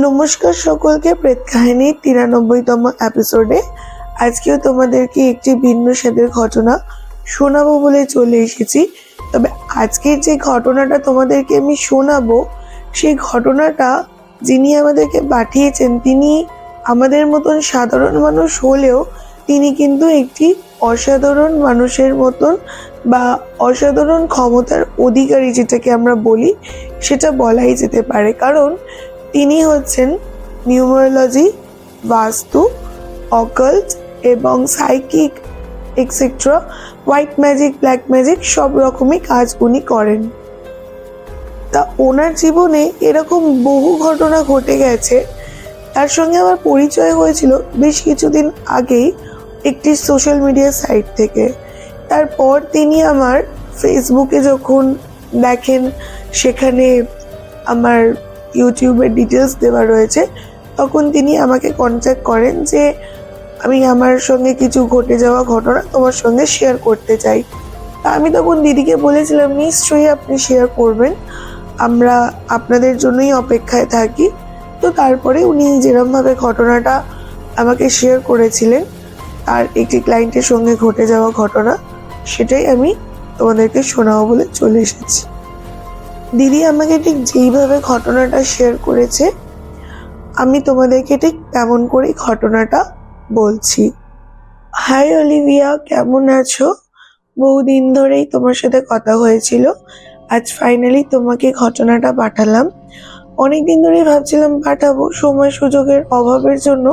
নমস্কার সকলকে প্রেত কাহিনীর তিরানব্বইতম এপিসোডে আজকেও তোমাদেরকে একটি ভিন্ন স্বাদের ঘটনা শোনাবো বলে চলে এসেছি। তবে আজকের যে ঘটনাটা তোমাদেরকে আমি শোনাবো, সেই ঘটনাটা যিনি আমাদেরকে পাঠিয়েছেন, তিনি আমাদের মতন সাধারণ মানুষ হলেও তিনি কিন্তু একটি অসাধারণ মানুষের মতন বা অসাধারণ ক্ষমতার অধিকারী যেটাকে আমরা বলি, সেটা বলাই যেতে পারে। কারণ তিনি হচ্ছেন নিউমারোলজি, বাস্তু, অকাল্ট এবং psychic etcetera white magic black magic সব রকমই কাজ উনি করেন। তা ওনার জীবনে এরকম বহু ঘটনা ঘটে গেছে। তার সঙ্গে আমার পরিচয় হয়েছিল বেশ কিছুদিন আগেই একটি সোশ্যাল মিডিয়া সাইট থেকে। তারপর তিনি আমার ফেসবুকে যখন দেখেন, সেখানে আমার ইউটিউবের ডিটেলস দেওয়া রয়েছে, তখন তিনি আমাকে কন্ট্যাক্ট করেন যে আমি আমার সঙ্গে কিছু ঘটে যাওয়া ঘটনা তোমার সঙ্গে শেয়ার করতে চাই। আমি তখন দিদিকে বলেছিলাম নিশ্চয়ই আপনি শেয়ার করবেন, আমরা আপনাদের জন্যই অপেক্ষায় থাকি। তো তারপরে উনি যেরমভাবে ঘটনাটা আমাকে শেয়ার করেছিলেন আর একটি ক্লায়েন্টের সঙ্গে ঘটে যাওয়া ঘটনা, সেটাই আমি তোমাদেরকে শোনাবো বলে চলে এসেছি। দিদি আমাকে ঠিক যেইভাবে ঘটনাটা শেয়ার করেছে, আমি তোমাদেরকে ঠিক তেমন করেই ঘটনাটা বলছি। হাই অলিভিয়া কেমন আছো? বহুদিন ধরেই তোমার সাথে কথা হয়েছিল। আজ ফাইনালি তোমাকে ঘটনাটা পাঠালাম। অনেক দিন ধরেই ভাবছিলাম পাঠাবো, সময় সুযোগের অভাবের জন্য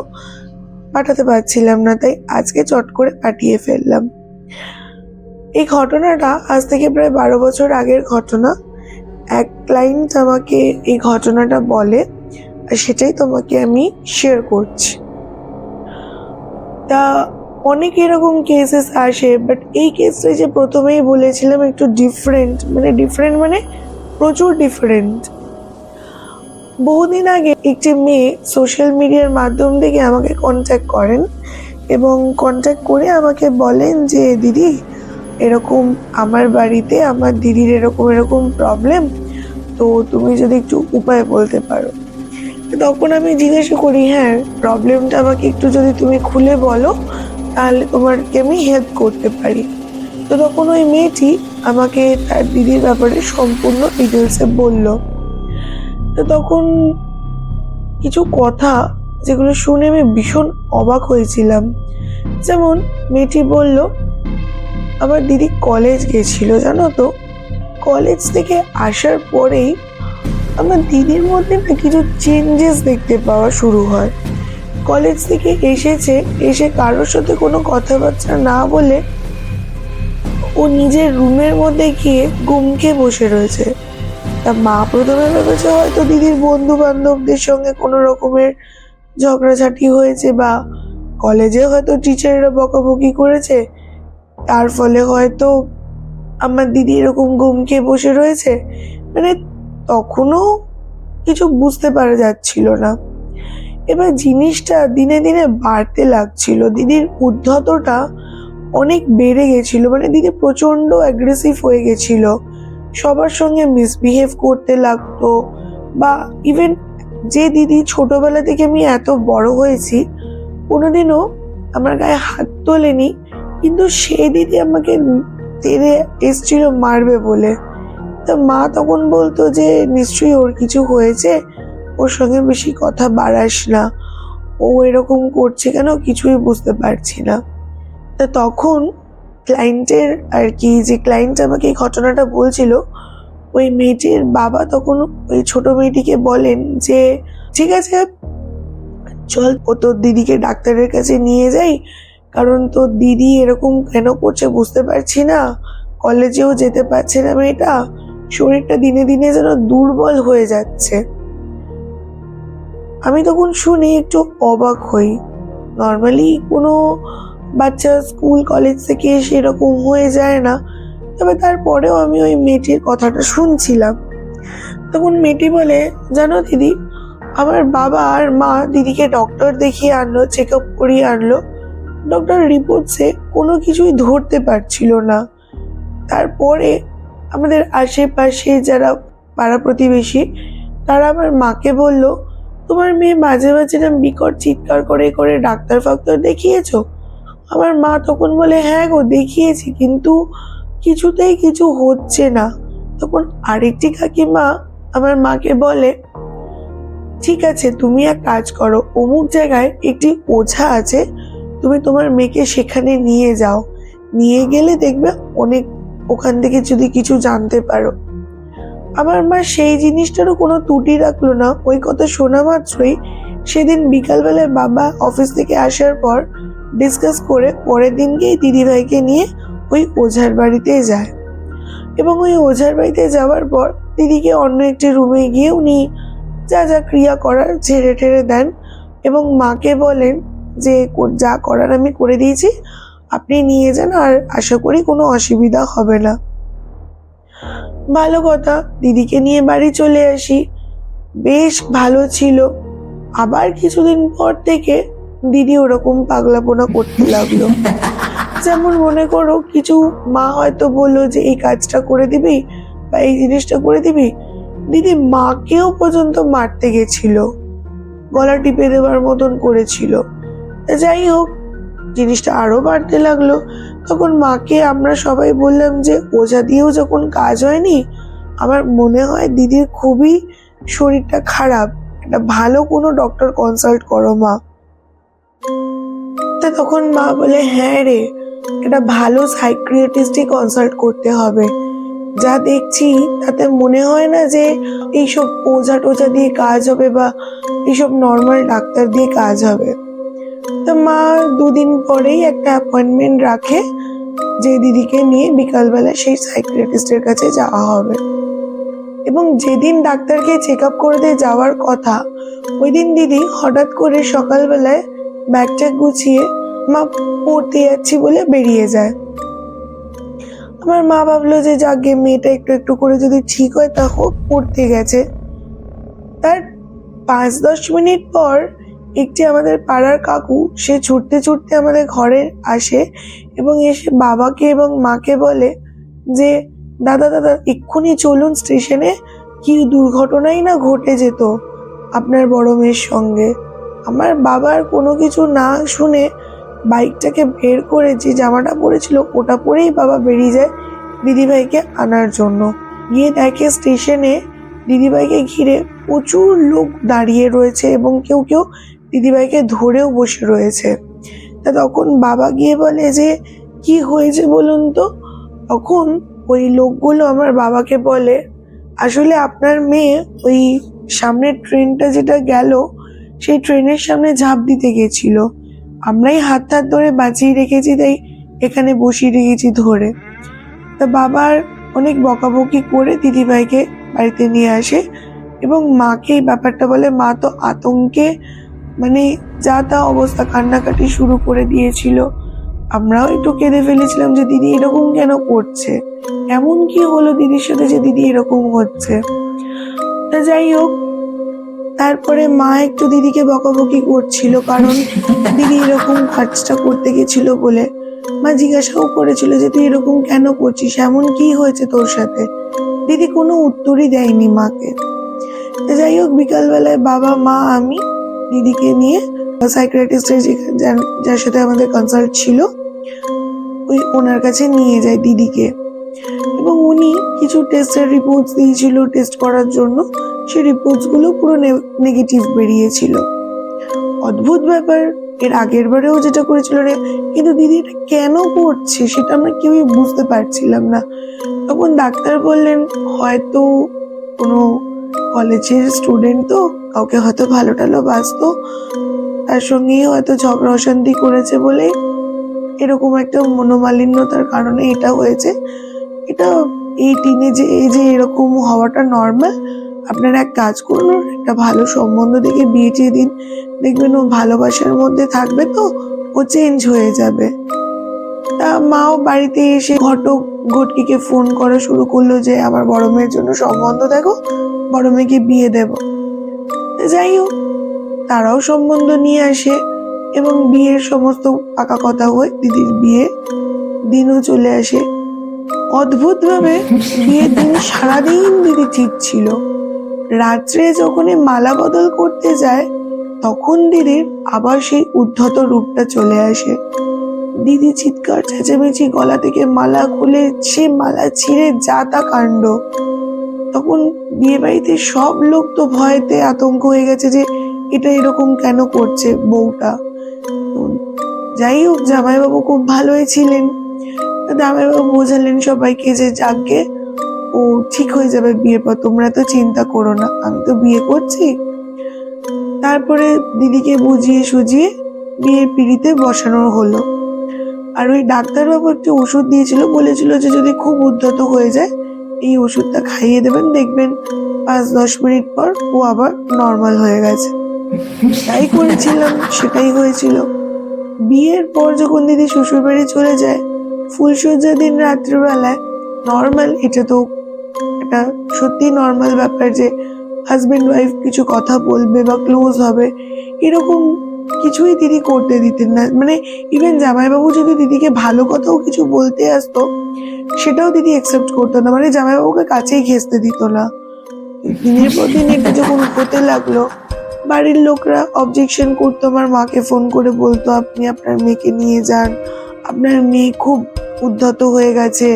পাঠাতে পারছিলাম না, তাই আজকে চট করে পাঠিয়ে ফেললাম। এই ঘটনাটা আজ থেকে প্রায় বারো বছর আগের ঘটনা। এক ক্লায়েন্ট আমাকে এই ঘটনাটা বলে সেটাই তোমাকে আমি শেয়ার করছি। তা অনেক এরকম কেসেস আসে বাট এই কেসটা যে প্রথমেই বলেছিলাম একটু ডিফারেন্ট মানে ডিফারেন্ট মানে প্রচুর ডিফারেন্ট বহুদিন আগে একটি মেয়ে সোশ্যাল মিডিয়ার মাধ্যম থেকে আমাকে কন্ট্যাক্ট করেন এবং কন্ট্যাক্ট করে আমাকে বলেন যে, দিদি এরকম আমার বাড়িতে, আমার দিদির এরকম এরকম প্রবলেম তো তুমি যদি একটু উপায় বলতে পারো। তখন আমি জিজ্ঞাসা করি হ্যাঁ প্রবলেমটা আমাকে একটু যদি তুমি খুলে বলো, তাহলে তোমাকে আমি হেল্প করতে পারি। তো তখন ওই মেয়েটি আমাকে তার দিদির ব্যাপারে সম্পূর্ণ ডিটেলসে বলল। তো তখন কিছু কথা যেগুলো শুনে আমি ভীষণ অবাক হয়েছিলাম। যেমন, মেয়েটি বলল আমার দিদি কলেজ গেছিল, জানো তো? কলেজ থেকে আসার পরেই আমার দিদির মধ্যে না কিছু চেঞ্জেস দেখতে পাওয়া শুরু হয়। কলেজ থেকে এসেছে, এসে কারোর সাথে কোনো কথাবার্তা না বলে ও নিজের রুমের মধ্যে গিয়ে গুমকে বসে রয়েছে। তা মা প্রথমে ভেবেছে হয়তো দিদির বন্ধু বান্ধবদের সঙ্গে কোনো রকমের ঝগড়াঝাটি হয়েছে বা কলেজে হয়তো টিচাররা বকাবকি করেছে। তার ফলে হয়তো আমার দিদি এরকম গুমকে বসে রয়েছে। মানে তখনও কিছু বুঝতে পারা যাচ্ছিল না। এবার জিনিসটা দিনে দিনে বাড়তে লাগছিল। দিদির উদ্ধতটা অনেক বেড়ে গেছিল। মানে দিদি প্রচণ্ড অ্যাগ্রেসিভ হয়ে গেছিল। সবার সঙ্গে মিসবিহেভ করতে লাগতো বা ইভেন যে দিদি ছোটবেলা থেকে আমি এত বড় হয়েছি, কোনোদিনও আমার গায়ে হাত তোলেনি। কিন্তু সেই দিদি আমাকে তেড়ে এসছিল মারবে বলে। তা মা তখন বলতো যে, নিশ্চয়ই ওর কিছু হয়েছে, ওর সঙ্গে বেশি কথা বাড়াস না। ও এরকম করছে কেন কিছুই বুঝতে পারছি না। তা তখন ক্লায়েন্টের আর কি, যে ক্লায়েন্ট আমাকে এই ঘটনাটা বলছিল, ওই মেয়েটির বাবা তখন ওই ছোট মেয়েটিকে বলেন যে, ঠিক আছে, চল, ও তোর দিদিকে ডাক্তারের কাছে নিয়ে যাই কারণ তো দিদি এরকম কেন করছে বুঝতে পারছি না। কলেজেও যেতে পারছে না। মেয়েটা শরীরটা দিনে দিনে যেন দুর্বল হয়ে যাচ্ছে। আমি তখন শুনে একটু অবাক হই। নর্মালি কোনো বাচ্চা স্কুল, কলেজ থেকে এসে এরকম হয়ে যায় না। তবে তারপরেও আমি ওই মেয়েটির কথাটা শুনছিলাম। তখন মেয়েটি বলে, জানো দিদি, আমার বাবা আর মা দিদিকে ডক্টর দেখিয়ে আনলো চেক আপ করিয়ে আনলো। ডক্টর রিপোর্টসে কোনো কিছুই ধরতে পারছিল না। তারপরে আমাদের আশেপাশে যারা পাড়া প্রতিবেশী, তারা আমার মাকে বলল, তোমার মেয়ে মাঝে মাঝে না বিকট চিৎকার করে করে ডাক্তার ফাক্তার দেখিয়েছো? আমার মা তখন বলে হ্যাঁ গো, দেখিয়েছি, কিন্তু কিছুতেই কিছু হচ্ছে না। তখন আরেকটি কাকিমা আমার মাকে বলে, ঠিক আছে, তুমি এক কাজ করো, অমুক জায়গায় একটি ওঝা আছে তুমি তোমার মেয়েকে সেখানে নিয়ে যাও। নিয়ে গেলে দেখবে অনেক ওখান থেকে যদি কিছু জানতে পারো। আমার মা সেই জিনিসটারও কোনো ত্রুটি রাখল না। ওই কথা শোনা মাত্রই সেদিন বিকালবেলায় বাবা অফিস থেকে আসার পর ডিসকাস করে পরের দিনকেই দিদিভাইকে নিয়ে ওই ওঝার বাড়িতে যায়। এবং ওই ওঝার বাড়িতে যাওয়ার পর দিদিকে অন্য একটি রুমে গিয়ে উনি যা যা ক্রিয়া করার ছেড়ে ঠেড়ে দেন এবং মাকে বলেন যে যা করার আমি করে দিয়েছি, আপনি নিয়ে যান আর আশা করি কোনো অসুবিধা হবে না। ভালো কথা, দিদিকে নিয়ে বাড়ি চলে আসি। বেশ ভালো ছিল। আবার কিছুদিন পর থেকে দিদি ওরকম পাগলাপোনা করতে লাগল। যেমন মনে করো, কিছু মা হয়তো বলল যে, এই কাজটা করে দিবি বা এই জিনিসটা করে দিবি? দিদি মাকেও পর্যন্ত মারতে গেছিল। গলা টিপে দেওয়ার মতন করেছিল। যাই হোক, জিনিসটা আরও বাড়তে লাগল। তখন মাকে আমরা সবাই বললাম যে, ওঝা দিয়েও যখন কাজ হয়নি, আমার মনে হয় দিদির খুবই শরীরটা খারাপ। একটা ভালো কোনো ডক্টর কনসাল্ট করো মা। তা তখন মা বলে হ্যাঁ রে, একটা ভালো সাইক্রিয়েটিস্টই কনসাল্ট করতে হবে। যা দেখছি, তাতে মনে হয় না যে এইসব ওঝা টোঝা দিয়ে কাজ হবে বা এইসব নর্মাল ডাক্তার দিয়ে কাজ হবে। তো মা দুদিন পরেই একটা অ্যাপয়েন্টমেন্ট রাখে যে দিদিকে নিয়ে বিকালবেলা সেই সাইক্রিয়াটিস্টের কাছে যাওয়া হবে। এবং যেদিন ডাক্তারকে চেক আপ করতে যাওয়ার কথা ওই দিন দিদি হঠাৎ করে সকালবেলায় ব্যাগটা গুছিয়ে মা পড়তে যাচ্ছি বলে বেরিয়ে যায়। আমার মা ভাবলো যে যাকে মেয়েটা একটু একটু করে যদি ঠিক হয় তা হোক পড়তে গেছে। তার পাঁচ দশ মিনিট পর একটি আমাদের পাড়ার কাকু, সে ছুটতে ছুটতে আমাদের ঘরে আসে এবং এসে বাবাকে এবং মাকে বলে যে, দাদা দাদা, এক্ষুনি চলুন স্টেশনে। কি দুর্ঘটনাই না ঘটে যেত আপনার বড় মেয়ের সঙ্গে। আমার বাবার কোনো কিছু না শুনে বাইকটাকে বের করে যে জামাটা পরেছিল, ওটা পরেই বাবা বেরিয়ে যায় দিদিভাইকে আনার জন্য। গিয়ে দেখে স্টেশনে দিদিভাইকে ঘিরে প্রচুর লোক দাঁড়িয়ে রয়েছে এবং কেউ কেউ দিদিভাইকে ধরেও বসে রয়েছে। তা তখন বাবা গিয়ে বলে যে, কি হয়েছে বলুন তো? তখন ওই লোকগুলো আমার বাবাকে বলে, আসলে আপনার মেয়ে ওই সামনের ট্রেনটা যেটা গেল, সেই ট্রেনের সামনে ঝাঁপ দিতে গেছিল। আমরাই হাত হাত ধরে বাঁচিয়ে রেখেছি, তাই এখানে বসিয়ে রেখেছি ধরে। তা বাবার অনেক বকাবকি করে দিদিভাইকে বাড়িতে নিয়ে আসে এবং মাকে এই ব্যাপারটা বলে, মা তো আতঙ্কে মানে যা তা অবস্থা কান্নাকাটি শুরু করে দিয়েছিল, আমরাও একটু কেঁদে ফেলেছিলাম যে দিদি এরকম কেন করছে? এমন কি হলো দিদির সাথে যে দিদি এরকম হচ্ছে? তা যাই হোক, তারপরে মা একটু দিদিকে বকাবকি করছিল, কারণ দিদি এরকম কাজটা করতে গেছিল বলে মা জিজ্ঞাসাও করেছিল যে তুই এরকম কেন করছিস? এমন কি হয়েছে তোর সাথে? দিদি কোনো উত্তরই দেয়নি মাকে। যাই হোক, বিকালবেলায় বাবা, মা, আমি দিদিকে নিয়ে সাইক্রেটিস্টের যার সাথে আমাদের কনসাল্ট ছিল, ওই ওনার কাছে নিয়ে যায় দিদিকে। এবং উনি কিছু টেস্টের রিপোর্টস দিয়েছিল টেস্ট করার জন্য। সেই রিপোর্টসগুলো পুরো নেগেটিভ বেরিয়েছিল। অদ্ভুত ব্যাপার, এর আগের বারেও যেটা করেছিল রে, কিন্তু দিদি এটা কেন করছে সেটা আমরা কেউই বুঝতে পারছিলাম না। তখন ডাক্তার বললেন, হয়তো কোনো কলেজের স্টুডেন্ট তো কাউকে হয়তো ভালো টালো বাঁচতো, তার সঙ্গেই হয়তো ঝগড়া অশান্তি করেছে বলে এরকম একটা মনোমালিন্যতার কারণে এটা হয়েছে। এটা এই টিনেজে এজে এরকম হওয়াটা নর্মাল আপনারা এক কাজ করুন, একটা ভালো সম্বন্ধ দেখে বিয়ে টিয়ে দিন। দেখবেন ও ভালোবাসার মধ্যে থাকবে তো, ও চেঞ্জ হয়ে যাবে। তা মাও বাড়িতে এসে ঘটক ঘটকিকে ফোন করা শুরু করল যে, আমার বড় মেয়ের জন্য সম্বন্ধ দেখো, বড় মেয়েকে বিয়ে দেব। যাই হোক, তারাও সম্বন্ধ নিয়ে আসে এবং বিয়ের সমস্ত পাকা কথা হয়ে দিদির বিয়ে দিনও চলে আসে। অদ্ভুতভাবে বিয়ের দিন সারাদিন দিদি ঠিক ছিল। রাত্রে যখনই মালা বদল করতে যায়, তখন দিদির আবার সেই উদ্ধত রূপটা চলে আসে। দিদি চিৎকার চেঁচেমেচি গলা থেকে মালা খুলে সে মালা ছিঁড়ে যা তা কাণ্ড তখন বিয়ে বাড়িতে সব লোক তো ভয়তে আতঙ্ক হয়ে গেছে যে এটা এরকম কেন করছে বউটা। যাই হোক, জামাইবাবু খুব ভালোই ছিলেন। জামাইবাবু বোঝালেন সবাইকে যে যাকে ও ঠিক হয়ে যাবে বিয়ের পর, তোমরা তো চিন্তা করো না, আমি তো বিয়ে করছি। তারপরে দিদিকে বুঝিয়ে সুজিয়ে বিয়ের পিড়িতে বসানো হলো। আর ওই ডাক্তারবাবু একটি ওষুধ দিয়েছিল, বলেছিল যে যদি খুব উদ্ধত হয়ে যায় এই ওষুধটা খাইয়ে দেবেন, দেখবেন পাঁচ, দশ মিনিট পর ও আবার নর্মাল হয়ে গেছে। তাই করেছিলাম, সেটাই হয়েছিল। বিয়ের পর যখন দিদি শ্বশুর বাড়ি চলে যায়, ফুলসজ্জার দিন রাত্রিবেলায় নর্মাল এটা তো একটা সত্যি নর্মাল ব্যাপার যে হাজবেন্ড ওয়াইফ কিছু কথা বলবে বা ক্লোজ হবে, এরকম কিছুই দিদি করতে দিতেন না। মানে ইভেন জামাইবাবু যদি দিদিকে ভালো কথাও কিছু বলতে আসতো, সেটাও দিদি অ্যাকসেপ্ট করতো না। মানে জামাইবাবুকে কাছেই ঘেসতে দিত না। দিনের পর দিন এটা যখন হতে লাগল, বাড়ির লোকরা অবজেকশন করতো আমার মাকে ফোন করে বলতো, আপনি আপনার মেয়েকে নিয়ে যান। আপনার মেয়ে খুব উদ্ধত হয়ে গেছে।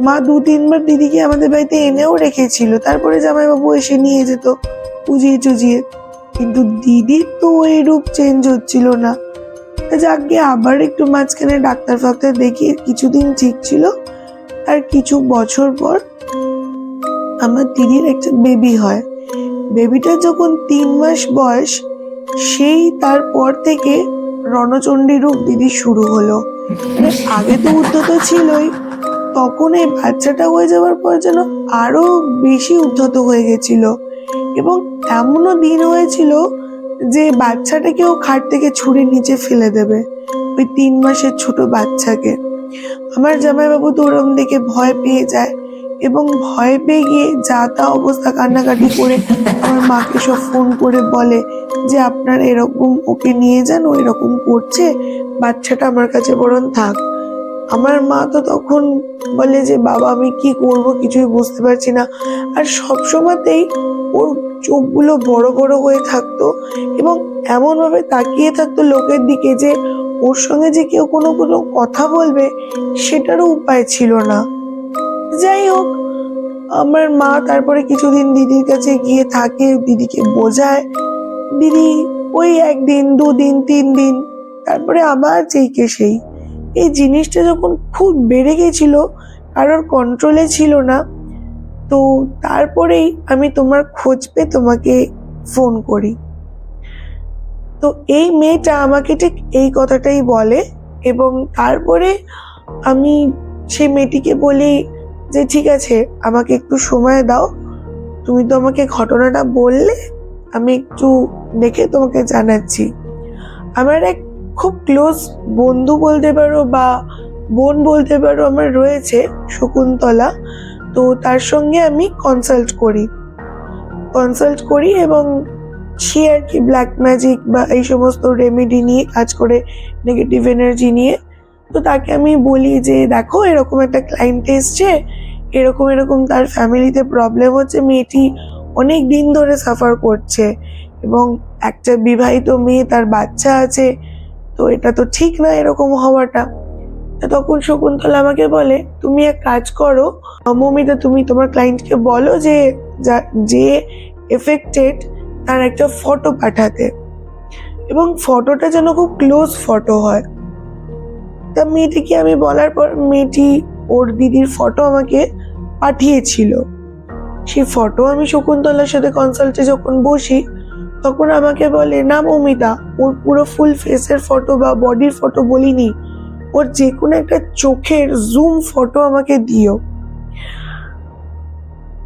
মা দু তিনবার দিদিকে আমাদের বাড়িতে এনেও রেখেছিল। তারপরে জামাইবাবু এসে নিয়ে যেত পুজিয়ে চুজিয়ে কিন্তু দিদির তো ওই রূপ চেঞ্জ হচ্ছিল না। যাকে আবার একটু মাঝখানে ডাক্তার ফাক্তার দেখিয়ে কিছুদিন ঠিক ছিল, আর কিছু বছর পর আমার দিদির একটা বেবি হয়। বেবিটা যখন তিন মাস বয়স, সেই তারপর থেকে রণচণ্ডী রূপ দিদি শুরু হলো। আগে তো উদ্ধত ছিলই, তখন এই বাচ্চাটা হয়ে যাওয়ার পর যেন আরও বেশি উদ্ধত হয়ে গেছিল। এবং এমনও দিন হয়েছিল যে বাচ্চাটাকেও খাট থেকে ছুঁড়ে নিচে ফেলে দেবে, ওই তিন মাসের ছোট বাচ্চাকে। আমার জামাইবাবু তো ওরম দেখে ভয় পেয়ে যায় এবং ভয় পেয়ে গিয়ে যা তা অবস্থা কান্নাকাটি করে আমার মাকে সব ফোন করে বলে যে, আপনার এরকম ওকে নিয়ে যান, ও এরকম করছে, বাচ্চাটা আমার কাছে বরং থাক। আমার মা তো তখন বলে যে, বাবা, আমি কি করব? কিছুই বুঝতে পারছি না। আর সব সময়তেই ওর চোখগুলো বড় বড় হয়ে থাকতো এবং এমনভাবে তাকিয়ে থাকতো লোকের দিকে যে, ওর সঙ্গে যে কেউ কোনো কোনো কথা বলবে সেটারও উপায় ছিল না। যাই হোক, আমার মা তারপরে কিছুদিন দিদির কাছে গিয়ে থাকে, দিদিকে বোঝায়। দিদি ওই একদিন, দুদিন তিন দিন তারপরে আবার যেইকে সেই। এই জিনিসটা যখন খুব বেড়ে গেছিল, কারোর কন্ট্রোলে ছিল না, তো তারপরেই আমি তোমার খোঁজ পেয়ে তোমাকে ফোন করি। তো এই মেয়েটা আমাকে ঠিক এই কথাটাই বলে এবং তারপরে আমি সেই মেয়েটিকে বলি যে, ঠিক আছে, আমাকে একটু সময় দাও। তুমি তো আমাকে ঘটনাটা বললে, আমি একটু দেখে তোমাকে জানাচ্ছি। আমার এক খুব ক্লোজ বন্ধু বলতে পারো বা বোন বলতে পারো আমার রয়েছে শকুন্তলা। তো তার সঙ্গে আমি কনসাল্ট করি। কনসাল্ট করি এবং সে আর কি ব্ল্যাক ম্যাজিক বা এই সমস্ত রেমেডি নিয়ে কাজ করে নেগেটিভ এনার্জি নিয়ে। তো তাকে আমি বলি যে, দেখো, এরকম একটা ক্লায়েন্ট এসছে, এরকম এরকম তার ফ্যামিলিতে প্রবলেম হচ্ছে, মেয়েটি অনেক দিন ধরে সাফার করছে এবং একটা বিবাহিত মেয়ে, তার বাচ্চা আছে তো এটা তো ঠিক না এরকম হওয়াটা। তখন শকুন্তলা আমাকে বলে, তুমি এক কাজ করো, মমিতা তুমি তোমার ক্লায়েন্টকে বলো যে, যা- এফেক্টেড তার একটা ফটো পাঠাতে। এবং ফটোটা যেন খুব ক্লোজ ফটো হয়। তা মেয়েটিকে আমি বলার পর মেয়েটি ওর দিদির ফটো আমাকে পাঠিয়েছিল। সেই ফটো আমি শকুন্তলার সাথে কনসাল্টে যখন বসি তখন আমাকে বলে, না মমিতা, ওর পুরো ফুল ফেসের ফটো বা বডির ফটো বলিনি। ওর যে কোনো একটা চোখের জুম ফটো আমাকে দিও।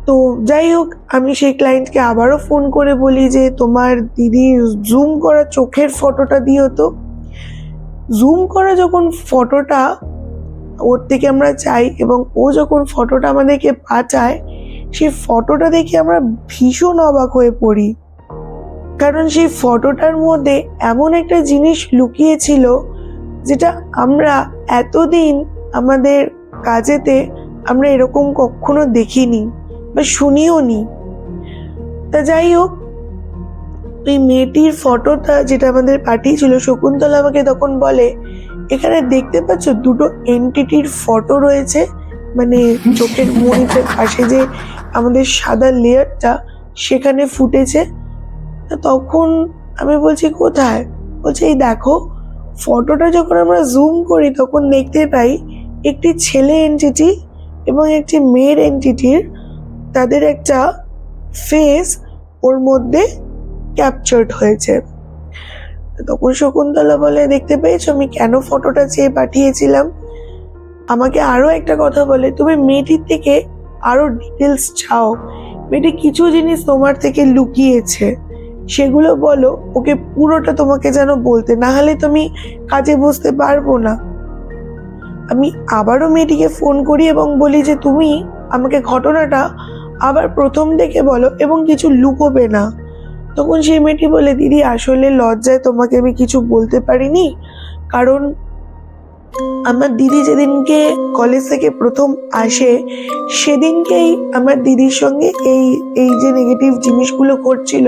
তো যাই হোক, আমি সেই ক্লায়েন্টকে আবারও ফোন করে বলি যে, তোমার দিদির জুম করা চোখের ফটোটা দিও তো। জুম করা যখন ফটোটা ওর থেকে আমরা চাই এবং ও যখন ফটোটা আমাদেরকে পাঠায় সেই ফটোটা দেখে আমরা ভীষণ অবাক হয়ে পড়ি। কারণ সেই ফটোটার মধ্যে এমন একটা জিনিস লুকিয়েছিল যেটা আমরা এতদিন আমাদের কাজেতে আমরা এরকম কখনো দেখিনি বা শুনিও নি তা যাই হোক, ওই মেয়েটির ফটোটা যেটা আমাদের পাঠিয়েছিল, শকুন্তলা আমাকে তখন বলে, এখানে দেখতে পাচ্ছ দুটো এন্টিটির ফটো রয়েছে। মানে চোখের মনিটের পাশে যে আমাদের সাদা লেয়ারটা সেখানে ফুটেছে। তা তখন আমি বলছি, কোথায়? বলছে, এই দেখো, ফটোটা যখন আমরা জুম করি, তখন দেখতে পাই একটি ছেলে এন্টিটি এবং একটি মেয়ের এন্টিটির তাদের একটা ফেস ওর মধ্যে ক্যাপচার্ড হয়েছে। তখন শকুন্তলা বলে, দেখতে পেয়েছ? আমি কেন ফটোটা চেয়ে পাঠিয়েছিলাম? আমাকে আরও একটা কথা বলে, তুমি মেয়েটির থেকে আরও ডিটেলস চাও। মেয়েটি কিছু জিনিস তোমার থেকে লুকিয়েছে। সেগুলো বলো, ওকে পুরোটা তোমাকে যেন বলতে, না হলে তুমি কাজে বসতে পারব না। আমি আবারও মেয়েটিকে ফোন করি এবং বলি যে, তুমি আমাকে ঘটনাটা আবার প্রথম থেকে বলো এবং কিছু লুকোবে না। তখন সেই মেয়েটি বলে, দিদি, আসলে লজ্জায় তোমাকে আমি কিছু বলতে পারিনি। কারণ আমার দিদি যেদিনকে কলেজ থেকে প্রথম আসে, সেদিনকেই আমার দিদির সঙ্গে এই এই যে নেগেটিভ জিনিসগুলো করছিল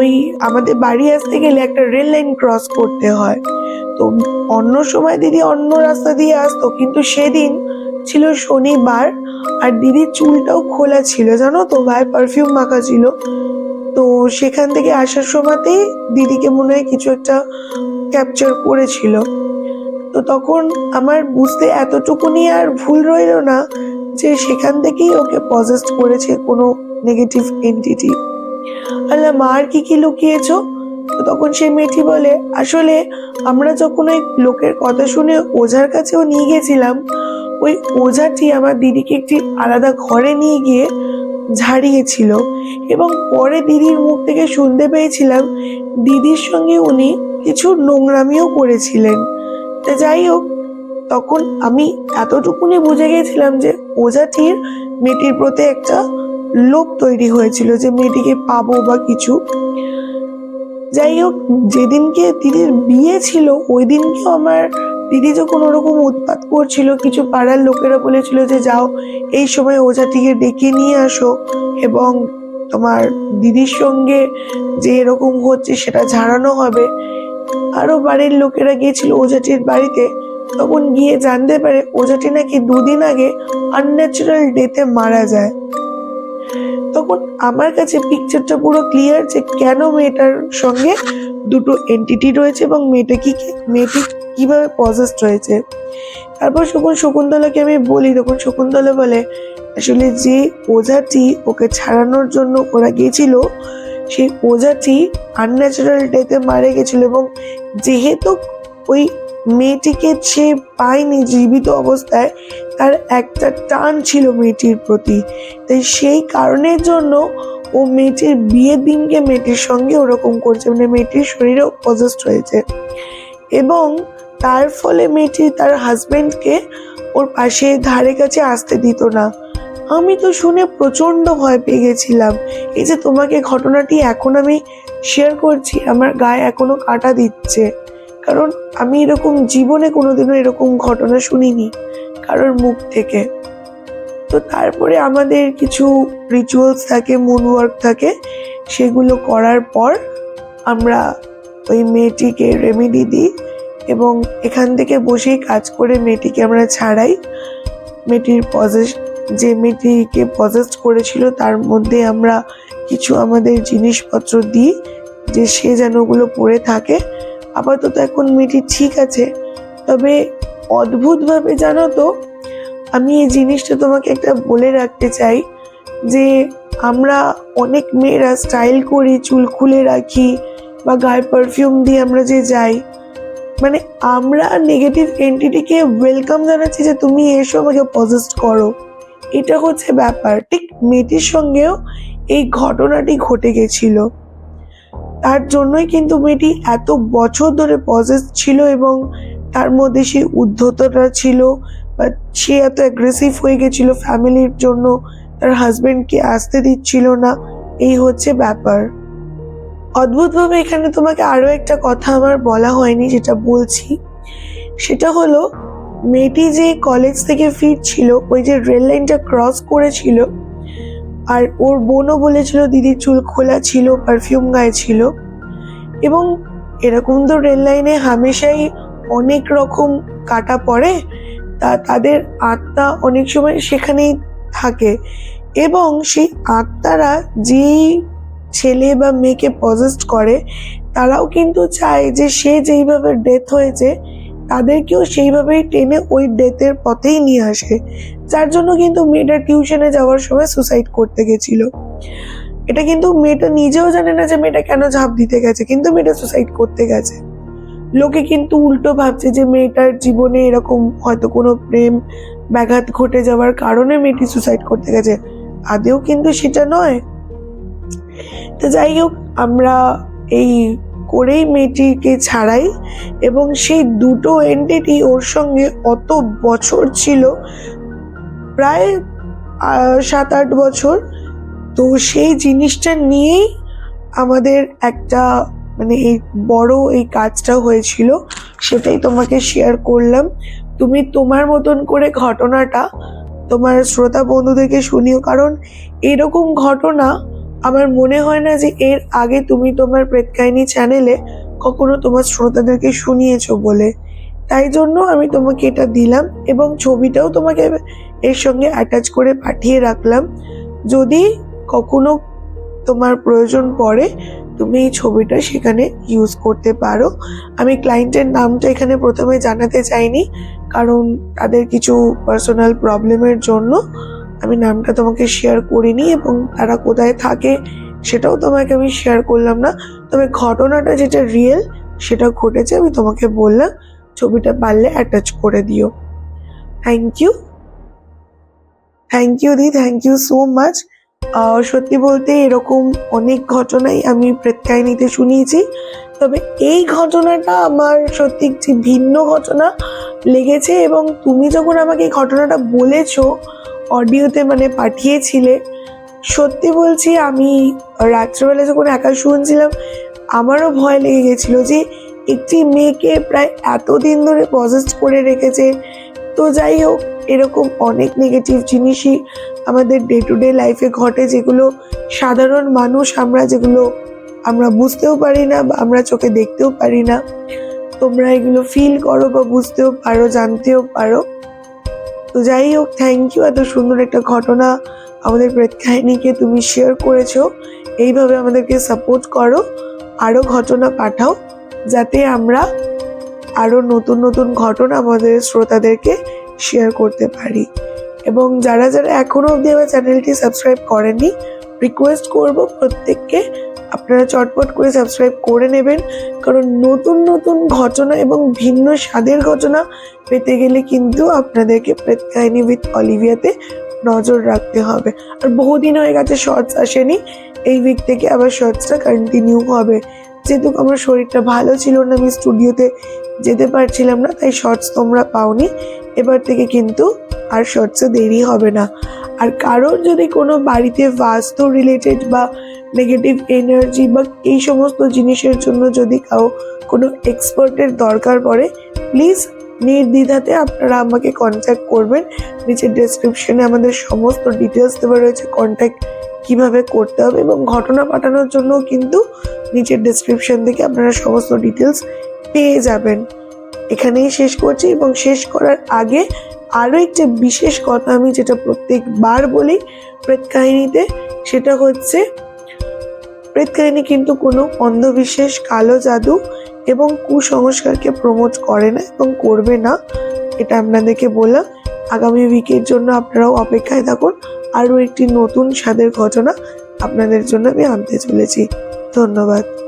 ওই আমাদের বাড়ি আসতে গেলে একটা রেল লাইন ক্রস করতে হয়। তো অন্য সময় দিদি অন্য রাস্তা দিয়ে আসতো, কিন্তু সেদিন ছিল শনিবার, আর দিদির চুলটাও খোলা ছিল, জানো তো গায়ে পারফিউম মাখা ছিল। তো সেখান থেকে আসার সময়তেই দিদিকে মনে হয় কিছু একটা ক্যাপচার করেছিল। তো তখন আমার বুঝতে এতটুকুনি আর ভুল রইল না যে সেখান থেকেই ওকে পজেস্ট করেছে কোনো নেগেটিভ এন্টিটি আল্লাহ, মা আর কি কি লুকিয়েছো? তো তখন সেই মেয়েটি বলে, আসলে আমরা যখন ওই লোকের কথা শুনে ওঝার কাছেও নিয়ে গেছিলাম, ওই ওঝাটি আমার দিদিকে একটি আলাদা ঘরে নিয়ে গিয়ে ঝাড়িয়েছিল এবং পরে দিদির মুখ থেকে শুনতে পেয়েছিলাম দিদির সঙ্গে উনি কিছু নোংরামিও করেছিলেন। তা যাই হোক, তখন আমি এতটুকুনি বুঝে গেছিলাম যে ওজাটির মেয়েটির প্রতি একটা লোভ তৈরি হয়েছিল যে মেয়েটিকে পাবো বা কিছু। যাই হোক, যেদিনকে দিদির বিয়ে ছিল, ওই দিনকেও আমার দিদি যখন ওরকম উৎপাত করছিল, কিছু পাড়ার লোকেরা বলেছিল যে যাও, এই সময় ওজাটিকে ডেকে নিয়ে আসো এবং তোমার দিদির সঙ্গে যে এরকম হচ্ছে সেটা ঝাড়ানো হবে। আরও বাড়ির লোকেরা গিয়েছিল ওঝাটির বাড়িতে। তখন গিয়ে জানতে পারে ওঝাটি নাকি দুদিন আগে আনন্যাচারাল ডেথে মারা যায়। তখন আমার কাছে পিকচারটা পুরো ক্লিয়ার যে কেন মেয়েটার সঙ্গে দুটো এন্টিটি রয়েছে এবং মেয়েটা কি মেয়েটি কীভাবে পজেস্ট হয়েছে তারপর যখন শকুন্তলাকে আমি বলি, তখন শকুন্তলা বলে, আসলে যে ওঝাটি ওকে ছাড়ানোর জন্য ওরা গিয়েছিল সেই ওঝাটি আনন্যাচারাল ডেথে মারা গেছিল এবং যেহেতু ওই মেয়েটিকে সে পায়নি, জীবিত অবস্থায়, তার একটা টান ছিল মেয়েটির প্রতি। তাই সেই কারণের জন্য ও মেয়েটির বিয়ের দিনকে মেয়েটির সঙ্গে ওরকম করছে মানে মেয়েটির শরীরেও পজেস্ট হয়েছে। এবং তার ফলে মেয়েটি তার হাজবেন্ডকে ওর পাশে ধারে কাছে আসতে দিত না। আমি তো শুনে প্রচণ্ড ভয় পেয়ে গেছিলাম। এই যে তোমাকে ঘটনাটি এখন আমি শেয়ার করছি, আমার গায়ে এখনও কাটা দিচ্ছে। কারণ আমি এরকম জীবনে কোনোদিনও এরকম ঘটনা শুনিনি কারোর মুখ থেকে। তো তারপরে আমাদের কিছু রিচুয়ালস থাকে মুন ওয়ার্ক থাকে, সেগুলো করার পর আমরা ওই মেয়েটিকে রেমেডি দিই এবং এখান থেকে বসেই কাজ করে মেয়েটিকে আমরা ছাড়াই, মেয়েটির পজেস যে মেয়েটিকে পজেস্ট করেছিল, তার মধ্যে আমরা কিছু আমাদের জিনিসপত্র দিই, যে সে যেন ওগুলো পরে থাকে। আপাতত এখন মেয়েটি ঠিক আছে। তবে অদ্ভুতভাবে জানো তো, আমি এই জিনিসটা তোমাকে একটা বলে রাখতে চাই, যে আমরা অনেক মেয়েরা স্টাইল করি, চুল খুলে রাখি বা গায়ে পারফিউম দিয়ে আমরা যে যাই। মানে আমরা নেগেটিভ এন্টিটিকে ওয়েলকাম জানাচ্ছি যে তুমি এসো আমাকে পজেস্ট করো। এটা হচ্ছে ব্যাপার। ঠিক মেয়েটির সঙ্গেও এই ঘটনাটি ঘটে গেছিল। তার জন্যই কিন্তু মেয়েটি এত বছর ধরে পজেস ছিল এবং তার মধ্যে সেই উদ্ধতটা ছিল বা সে এত অ্যাগ্রেসিভ হয়ে গেছিল ফ্যামিলির জন্য, তার হাজবেন্ডকে আসতে দিচ্ছিল না। এই হচ্ছে ব্যাপার। অদ্ভুতভাবে এখানে তোমাকে আরও একটা কথা আমার বলা হয়নি যেটা বলছি। সেটা হলো মেয়েটি যে কলেজ থেকে ফিরছিল, ওই যে রেল লাইনটা ক্রস করেছিল, আর ওর বোনও বলেছিল দিদির চুল খোলা ছিল পারফিউম গায়ে ছিল, এবং এরকম তো রেল লাইনে হামেশাই অনেক রকম কাটা পড়ে, তা তাদের আত্মা অনেক সময় সেখানেই থাকে, এবং সেই আত্মারা যেই ছেলে বা মেয়েকে পজেস্ট করে, তারাও কিন্তু চায় যে সে যেইভাবে ডেথ হয়েছে তাদেরকেও সেইভাবেই টেনে ওই ডেথের পথেই নিয়ে আসে, যার জন্য কিন্তু মেয়েটা টিউশনে যাওয়ার সময় সুসাইড করতে গেছিল। এটা কিন্তু মেয়েটা নিজেও জানে না যে মেয়েটা কেন ঝাঁপ দিতে গেছে, কিন্তু মেয়েটা সুসাইড করতে গেছে। লোকে কিন্তু উল্টো ভাবছে যে মেয়েটার জীবনে এরকম হয়তো কোনো প্রেম ব্যাঘাত ঘটে যাওয়ার কারণে মেয়েটি সুসাইড করতে গেছে। আদেও কিন্তু সেটা নয়। তো যাই হোক, আমরা এই করেই মেয়েটিকে ছাড়াই এবং সেই দুটো এন্টিটি ওর সঙ্গে অত বছর ছিল, প্রায় সাত আট বছর। তো সেই জিনিসটা নিয়েই আমাদের একটা মানে এই বড় এই কাজটা হয়েছিল, সেটাই তোমাকে শেয়ার করলাম। তুমি তোমার মতন করে ঘটনাটা তোমার শ্রোতা বন্ধুদেরকে শুনিও, কারণ এরকম ঘটনা আমার মনে হয় না যে এর আগে তুমি তোমার প্রেতকাহিনী চ্যানেলে কখনো তোমার শ্রোতাদেরকে শুনিয়েছো বলে। তাই জন্য আমি তোমাকে এটা দিলাম এবং ছবিটাও তোমাকে এর সঙ্গে অ্যাটাচ করে পাঠিয়ে রাখলাম। যদি কখনো তোমার প্রয়োজন পড়ে, তুমি এই ছবিটা সেখানে ইউজ করতে পারো। আমি ক্লায়েন্টের নামটা এখানে প্রথমে জানাতে চাইনি, কারণ তাদের কিছু পার্সোনাল প্রবলেমের জন্য। আমি নামটা তোমাকে শেয়ার করিনি এবং তারা কোথায় থাকে সেটাও তোমাকে আমি শেয়ার করলাম না। তবে ঘটনাটা যেটা রিয়েল সেটা ঘটেছে, আমি তোমাকে বললাম, ছবিটা পারলে অ্যাটাচ করে দিও। থ্যাংক ইউ থ্যাংক ইউ দি থ্যাংক ইউ সো মাচ সত্যি বলতে এরকম অনেক ঘটনাই আমি প্রেতকাহিনীতে শুনিয়েছি। তবে এই ঘটনাটা আমার সত্যি একটি ভিন্ন ঘটনা লেগেছে এবং তুমি যখন আমাকে এই ঘটনাটা বলেছ অডিওতে মানে পাঠিয়েছিলে। সত্যি বলছি, আমি রাত্রেবেলা যখন একা শুনছিলাম, আমারও ভয় লেগে গেছিল যে, একটি মেয়েকে প্রায় এতদিন ধরে পজেস্ট করে রেখেছে। তো যাই হোক, এরকম অনেক নেগেটিভ জিনিসই আমাদের ডে টু ডে লাইফে ঘটে, যেগুলো সাধারণ মানুষ আমরা যেগুলো আমরা বুঝতেও পারি না বা আমরা চোখে দেখতেও পারি না। তোমরা এগুলো ফিল করো বা বুঝতেও পারো, জানতেও পারো। তো যাই হোক থ্যাংক ইউ এত সুন্দর একটা ঘটনা আমাদের প্রেতকাহিনীকে তুমি শেয়ার করেছ। এইভাবে আমাদেরকে সাপোর্ট করো আরও ঘটনা পাঠাও, যাতে আমরা আরও নতুন নতুন ঘটনা আমাদের শ্রোতাদেরকে শেয়ার করতে পারি। এবং যারা যারা এখনও অবধি আমার চ্যানেলটি সাবস্ক্রাইব করেনি রিকোয়েস্ট করব প্রত্যেককে আপনারা চটপট করে সাবস্ক্রাইব করে নেবেন। কারণ নতুন নতুন ঘটনা এবং ভিন্ন স্বাদের ঘটনা পেতে গেলে কিন্তু আপনাদেরকে প্রেতকাহিনী উইথ অলিভিয়াতে নজর রাখতে হবে। আর বহুদিন হয়ে গেছে শর্টস আসেনি। এই উইক থেকে আবার শর্টসটা কন্টিনিউ হবে। যেহেতু আমার শরীরটা ভালো ছিল না, আমি স্টুডিওতে যেতে পারছিলাম না, তাই শর্টস তোমরা পাওনি। এবার থেকে কিন্তু আর শর্টসে দেরি হবে না। আর কারোর যদি কোনো বাড়িতে বাস্তু রিলেটেড বা নেগেটিভ এনার্জি বা এই সমস্ত জিনিসের জন্য যদি কাউ কোনো এক্সপার্টের দরকার পড়ে প্লিজ নির্দ্বিধাতে আপনারা আমাকে কন্ট্যাক্ট করবেন। নিচের ডেসক্রিপশনে আমাদের সমস্ত ডিটেলস দেওয়া রয়েছে কন্ট্যাক্ট কীভাবে করতে হবে এবং ঘটনা পাঠানোর জন্য কিন্তু নিচের ডেসক্রিপশন থেকে আপনারা সমস্ত ডিটেলস পেয়ে যাবেন। এখানেই শেষ করছি এবং শেষ করার আগে আরও একটি বিশেষ কথা আমি যেটা প্রত্যেকবার বলি প্রেত কাহিনীতে, সেটা হচ্ছে প্রেত কাহিনী কিন্তু কোনো অন্ধবিশ্বাস, কালো জাদু এবং কুসংস্কারকে প্রমোট করে না এবং করবে না। এটা আপনাদেরকে বললাম। আগামী উইকের জন্য আপনারাও অপেক্ষায় থাকুন। আরও একটি নতুন স্বাদের ঘটনা আপনাদের জন্য আমি আনতে চলেছি। ধন্যবাদ।